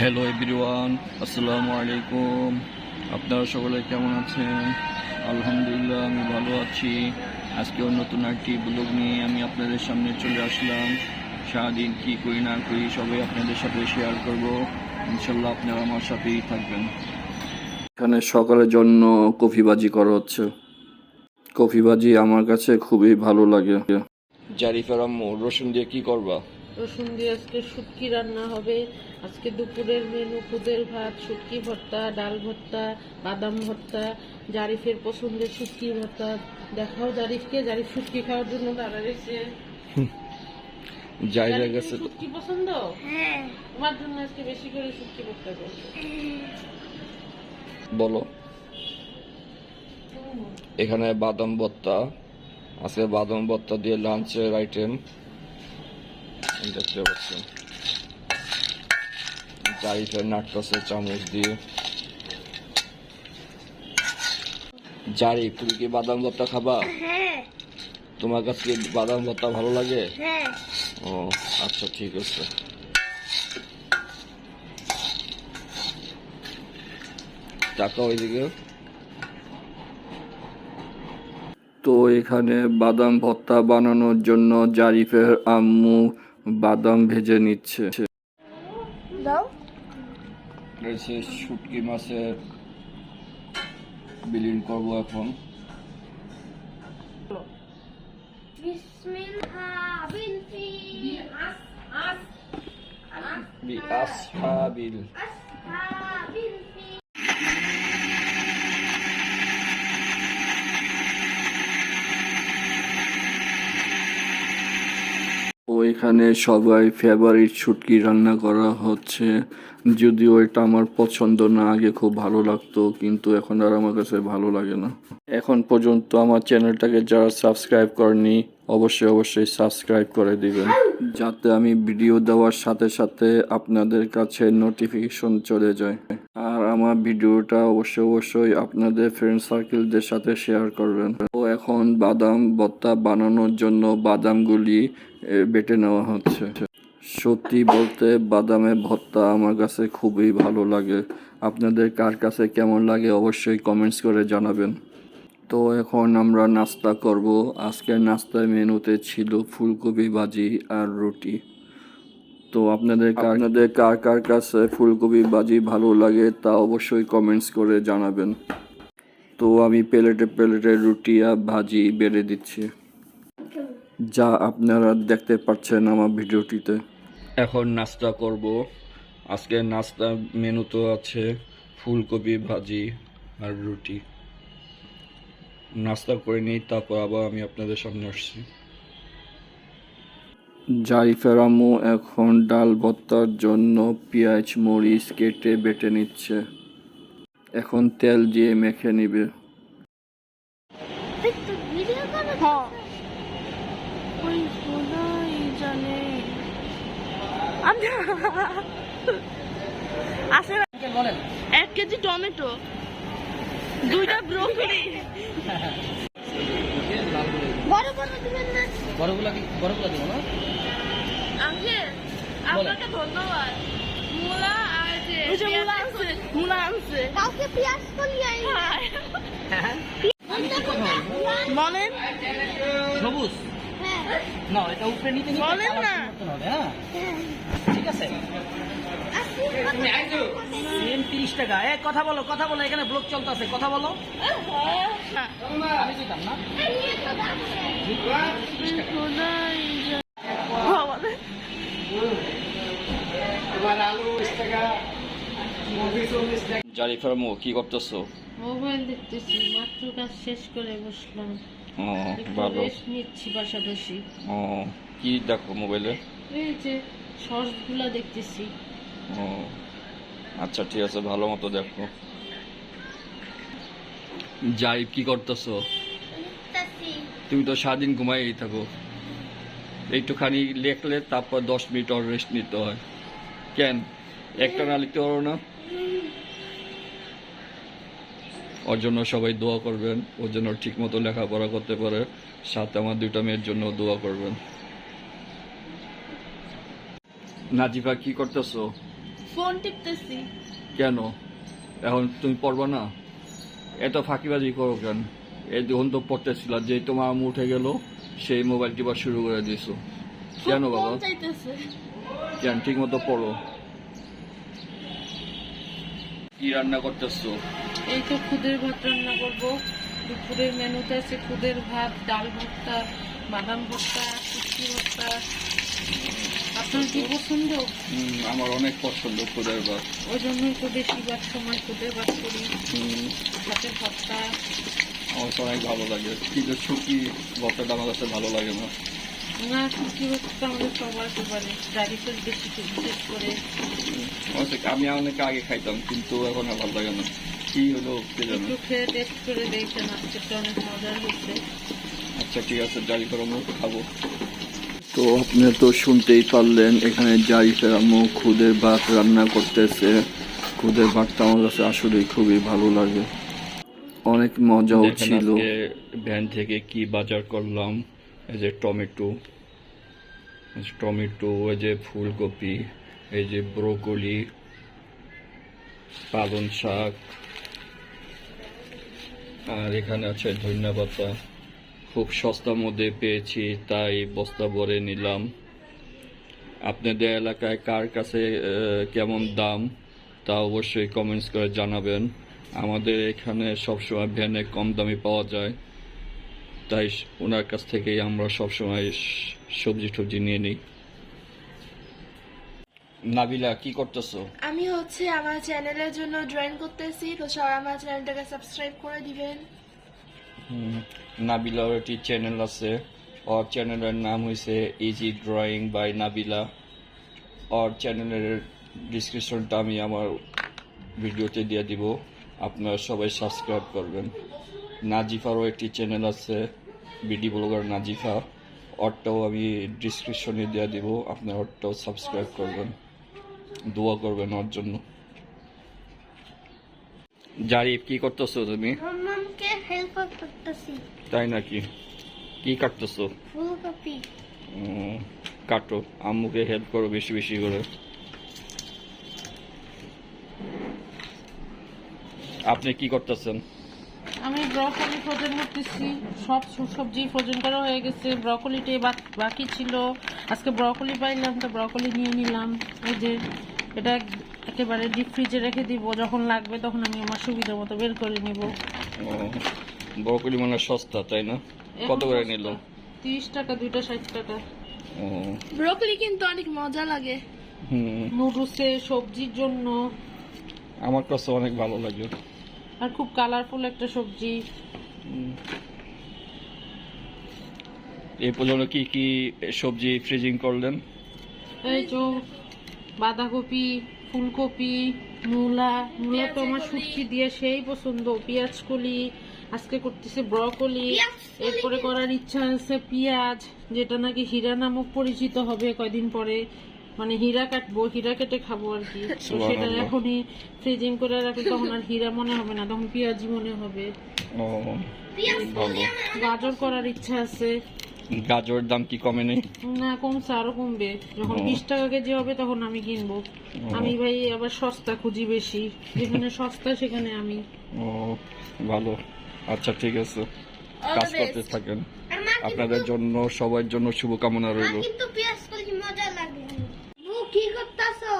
Hello everyone আসসালামু আলাইকুম আপনারা সকলে কেমন আছেন? আলহামদুলিল্লাহ, আমি ভালো আছি। আজকেও নতুন একটি ব্লগ নিয়ে আমি আপনাদের সামনে চলে আসলাম। সারাদিন কী করি, না করি, সবাই আপনাদের সাথে শেয়ার করব। ইনশাল্লাহ আপনারা আমার সাথেই থাকবেন। এখানে সকালের জন্য কফিবাজি করা হচ্ছে। কফিবাজি আমার কাছে খুবই ভালো লাগে। জারিফার আম্মু, রসুন দিয়ে কি করবা? রসুন দিয়ে আজকে শুটকি রান্না হবে। আজকে দুপুরের মেনু খুদের ভাত শুটকি ভর্তা ডাল ভর্তা বাদাম ভর্তা জারিফের পছন্দের শুটকি ভর্তা। দেখাও জারিফকে জারিফ শুটকি খাওয়ার জন্য দাঁড়াইছে। জারিফের জারিফের কাছে শুটকি পছন্দ? তোমার জন্য আজকে বেশি করে শুটকি ভর্তা করব। বলো। এখানে বাদাম ভর্তা আজকে বাদাম ভর্তা দিয়ে লাঞ্চের আইটেম দেখতে পাচ্ছেন জারিফের নাটকাছে চামচ দিয়ে। জারিফ তুমি কি বাদাম ভর্তা খাবা? হ্যাঁ। তোমার কাছে কি বাদাম ভর্তা ভালো লাগে? হ্যাঁ। ও আচ্ছা ঠিক আছে। টাকা ওইদিকে। তো এখানে বাদাম ভর্তা বানানোর জন্য জারিফের আম্মু বাদাম ভেজে নিচ্ছে। রয়েছে শুটকি মাছের বিলীন করব এখন। ওইখানে সবাই ফেভারিট শুটকি রান্না করা হচ্ছে। যদিও এটা আমার পছন্দ না, আগে খুব ভালো লাগতো, কিন্তু এখন আর আমার কাছে ভালো লাগে না। এখন পর্যন্ত আমার চ্যানেলটাকে যারা সাবস্ক্রাইব করেনি, অবশ্যই অবশ্যই সাবস্ক্রাইব করে দিবেন। যাতে আমি ভিডিও দেওয়ার সাথে সাথে আপনাদের কাছে নোটিফিকেশন চলে যায়। আর আমার ভিডিওটা অবশ্যই অবশ্যই আপনাদের ফ্রেন্ড সার্কেলদের সাথে শেয়ার করবেন। তো এখন বাদাম, ভর্তা বানানোর জন্য বাদামগুলি বেটে নেওয়া হচ্ছে। সত্যি বলতে বাদামের ভর্তা আমার কাছে খুবই ভালো লাগে। আপনাদের কার কাছে কেমন লাগে অবশ্যই কমেন্টস করে জানাবেন। তো এখন আমরা নাস্তা করব। আজকের নাস্তার মেনুতে ছিল ফুলকপি ভাজি আর রুটি। তো আপনাদের আপনাদের কার কার কাছে ফুলকপি ভাজি ভালো লাগে তা অবশ্যই কমেন্টস করে জানাবেন। তো আমি প্লেটে প্লেটে রুটি আর ভাজি বেড়ে দিচ্ছি। যা আপনারা দেখতে পাচ্ছেন আমার ভিডিওটিতে। এখন নাস্তা করব। আজকে নাস্তা মেনু তো আছে ফুলকপি ভাজি আর রুটি। নাস্তা করে নিই তারপর আবার আমি আপনাদের সামনে আসছি। জারিফের আম্মু এখন ডাল ভর্তার জন্য পেঁয়াজ মরিচ কেটে বেটে নিচ্ছে। এখন তেল দিয়ে মেখে নিবে তুই তো ভিডিও করো হ্যাঁ ওই খোদাই জানে আসে এক কেজি টমেটো। দুইটা ব্রোকলি বড়গুলা কি বড়গুলা দিব না আঙ্কেল আপনাকে ধন্যবাদ। মূলা আর যে ওই যে পেঁয়াজ মূলা আনছে। আছে। মুলা আনছে। কাউকে পেঁয়াজ করলি আই হ্যাঁ। বলেন সবুজ। হ্যাঁ না এটা উপরে নিতে না। হ্যাঁ। ঠিক আছে। তিরিশ টাকা। এ কথা বলো কথা বলো এখানে ব্লক চলতেছে কথা বলো। আমি দিতাম না। জারিফার আম্মু কি করতেছো? মোবাইল দেখতেছি মাত্র কাজ শেষ করে বসলাম। ও ভালো রেস্ট নিচ্ছি পাশাপাশি ও কি দেখো মোবাইলে? এই যে শর্টস দেখতেছি। ও আচ্ছা ঠিক আছে ভালো মতো দেখো। জারিফ কি করতেছো? তুমি তো সারাদিন ঘুমাই থাকো। একটুখানি লেখলে তারপর দশ মিনিট ওর রেস্ট নিতে হয়। কেন? একটা না লিখতে পারো না? ওর জন্য সবাই দোয়া করবেন ওর জন্য ঠিক মতো লেখাপড়া করতে পারে। সাথে আমার দুইটা মেয়ের জন্য দোয়া করবেন। নাজিফা কি করতেছো? ফোন টিপতেছি। কেন? এখন তুমি পড়বা না? এত ফাঁকিবাজি করো কেন? এই দেখুন তো পড়তেছিল যে তোমার আম্মু উঠে গেল সেই মোবাইল টিপা শুরু করে দিছো কেন বাবা? কেন? ঠিক মতো পড়ো। কি রান্না করতেছো? এই তো খুদের ভাত রান্না করব। দুপুরের মেনুতে আছে খুদের ভাত ডাল ভর্তা বাদাম ভর্তা শুটকি ভর্তা। আপনার কি পছন্দ? আমার অনেক পছন্দ খুদের ভাত। ওই জন্যই তো বেশিরভাগ সময় খুদের ভাত করি। ভাতের ভর্তা। আমার তো অনেক ভালো লাগে। কিন্তু শুকি ভর্তাটা আমার কাছে ভালো লাগে না। না শুটকি ভর্তা আমাদের সবার পারে ডাইরিসের বেশি বিশেষ করে। আমি অনেক আগে খাইতাম কিন্তু এখন আর ভালো লাগে না। কি হলো একটু খেয়ে টেস্ট করে দেখছেন আজকে অনেক মজার হয়েছে আচ্ছা ঠিক আছে জারি করে আমরা খাব। তো আপনি তো শুনতেই পারলেন এখানে জারিফের আম্মু খুদের ভাত রান্না করতেছে। খুদের ভাতটা আমার কাছে আসলেই খুবই ভালো লাগে। অনেক মজাও ছিল। ভ্যান থেকে কি বাজার করলাম এই যে টমেটো। টমেটো এই যে ফুলকপি এই যে ব্রোকলি পালং শাক। আর এখানে আছে ধনিয়া পাতা খুব সস্তার মধ্যে পেয়েছি, তাই বস্তা ভরে নিলাম। আপনাদের এলাকায় কার কাছে কেমন দাম, তা অবশ্যই কমেন্টস করে জানাবেন। আমাদের এখানে সবসময় ভ্যানে কম দামে পাওয়া যায়, তাই ওনার কাছ থেকেই আমরা সবসময় সবজি টবজি নিয়ে নিই। নাবিলা কি করতেছো? আমি হচ্ছে আমার চ্যানেলের জন্য ড্রয়িং করতেছি তো সবাই আমার চ্যানেলটাকে সাবস্ক্রাইব করে দিবেন। হুম, নাবিলার একটি চ্যানেল আছে। ওর চ্যানেলের নাম হয়েছে ইজি ড্রয়িং বাই নাবিলা ওর চ্যানেলের ডিসক্রিপশনটা আমি আমার ভিডিওতে দিয়ে দিব। আপনারা সবাই সাবস্ক্রাইব করবেন। নাজিফারও একটি চ্যানেল আছে বিডি ব্লগার নাজিফা। ওরটাও আমি ডিসক্রিপশনে দিয়ে দিব। আপনারা ওরটাও সাবস্ক্রাইব করবেন। দোয়া করবেন ওর জন্য। জারিফ কি করতেছো তুমি? মামাকে হেল্প করতেছি। তাই নাকি? কি কাটতেছো? ফুলকপি। কাটো। আম্মুকে হেল্প করো বেশি বেশি করে। আপনি কি করতেছেন? আমি ব্রকলি ফ্রোজেন করতেছি। সব সবজি ফ্রোজেন করা হয়ে গেছে। ব্রকলিটাই বাকি ছিল। আজকে ব্রকলি পাইলাম তো ব্রকলি নিয়ে নিলাম। এই যে এটা একেবারে ডিপ ফ্রিজে রেখে দিব যখন লাগবে তখন আমি আমার সুবিধা মতো বের করে নিব। বরকলি মানে সস্তা তাই না? কত করে নিল? তিরিশ টাকা দুইটা ষাট টাকা। ও, ব্রোকলি কিন্তু অনেক মজা লাগে। হুম। নুডলসে সবজির জন্য। আমার কাছে অনেক ভালো লাগে। আর খুব কালারফুল একটা সবজি। এই পর্যন্ত কি কি সবজি ফ্রিজিং করলেন? এই তো বাঁধাকপি ফুলকপি মূলা মূলা তো আমার শুটকি দিয়ে সেই পছন্দ। পেঁয়াজ কলি আজকে করতেছে ব্রকলি। এরপরে করার ইচ্ছা আছে পেঁয়াজ যেটা নাকি হীরা নামক পরিচিত হবে কয়দিন পরে। মানে হীরা কাটবো হীরা কেটে খাব আর কি। সেটা এখনই ফ্রিজিং করে রাখলে তখন আর হীরা মনে হবে না তখন পেঁয়াজি মনে হবে। গাজর করার ইচ্ছা আছে। গাজর দাম কি কমে নেই না কমছে আরও কমবে। যখন। বিশ টাকা কেজি হবে তখন আমি কিনবো। আমি ভাই আবার সস্তা খুঁজি বেশি। যেখানে সস্তা সেখানে আমি। ও ভালো। আচ্ছা ঠিক আছে। কাজ করতে থাকেন। আপনাদের জন্য সবার জন্য শুভকামনা রইল। কিন্তু পেঁয়াজ কলি মজা লাগে। বউ কি করতেছো?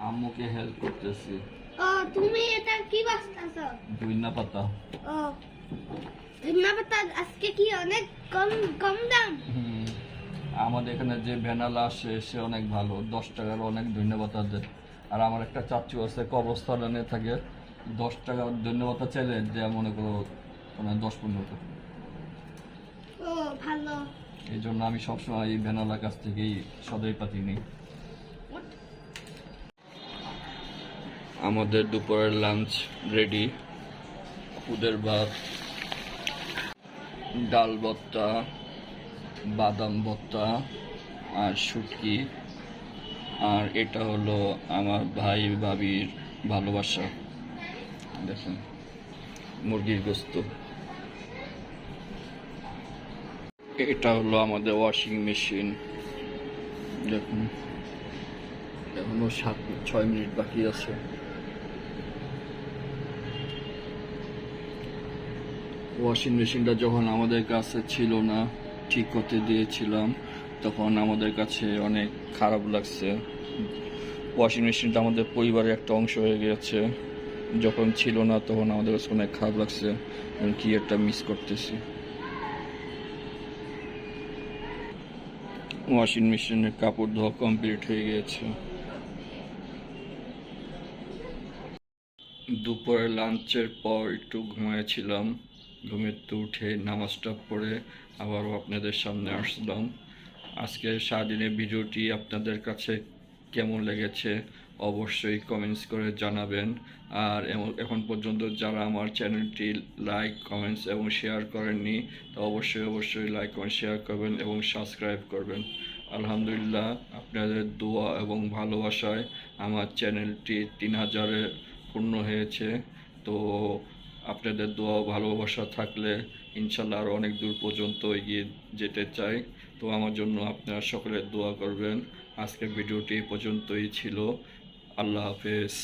আম্মুকে হেল্প করতেছি। ও তুমি এটা কি বাঁচতেছো? দুইনা পাতা। ও। ধন্যবাদ আজকে কি অনেক কম কম দাম? আমাদের এখানে যে ভ্যানালা আসে সে অনেক ভালো। দশ টাকার অনেক ধন্যবাদ দেয় আর আমার একটা চাচু আছে কবরস্থানে থাকে। দশ টাকা ধন্যবাদ চাইলে যে মনে করো মানে দশ পনেরো টাকা। ও ভালো। এই জন্য আমি সবসময় এই ভ্যানালার কাছ থেকেই সদাই পাতি নিই। আমাদের দুপুরের লাঞ্চ রেডি খুদের ভাত। ডাল ভর্তা, বাদাম ভর্তা আর শুটকি। আর এটা হলো আমার ভাই ভাবির ভালোবাসা। দেখুন, মুরগির গোস্ত। এটা হলো আমাদের ওয়াশিং মেশিন দেখুন, এখনও সাত, ছয় মিনিট বাকি আছে। ওয়াশিং মেশিনটা যখন আমাদের কাছে ছিল না, ঠিক করতে দিয়েছিলাম, তখন আমাদের কাছে অনেক খারাপ লাগছে। ওয়াশিং মেশিনটা আমাদের পরিবারের একটা অংশ হয়ে গেছে। যখন ছিল না, তখন আমাদের কাছে অনেক খারাপ লাগছে। কি একটা মিস করতেছি। ওয়াশিং মেশিনের কাপড় ধোয়া কমপ্লিট হয়ে গিয়েছে। দুপুরে লাঞ্চের পর একটু ঘুমিয়েছিলাম ঘুমের তো উঠে নামাজটা পড়ে আবারও আপনাদের সামনে আসলাম। আজকের সারাদিনের ভিডিওটি আপনাদের কাছে কেমন লেগেছে অবশ্যই কমেন্টস করে জানাবেন। আর এখন পর্যন্ত যারা আমার চ্যানেলটি লাইক কমেন্টস এবং শেয়ার করেননি, তা অবশ্যই অবশ্যই লাইক কমেন্ট শেয়ার করবেন এবং সাবস্ক্রাইব করবেন। আলহামদুলিল্লাহ, আপনাদের দোয়া এবং ভালোবাসায় আমার চ্যানেলটি তিন হাজারে পূর্ণ হয়েছে। তো আপনাদের দোয়া ভালোবাসা থাকলে ইনশাল্লাহ আরও অনেক দূর পর্যন্ত এগিয়ে যেতে চাই। তো আমার জন্য আপনারা সকলে দোয়া করবেন। আজকের ভিডিওটি পর্যন্তই ছিল। আল্লাহ হাফেজ।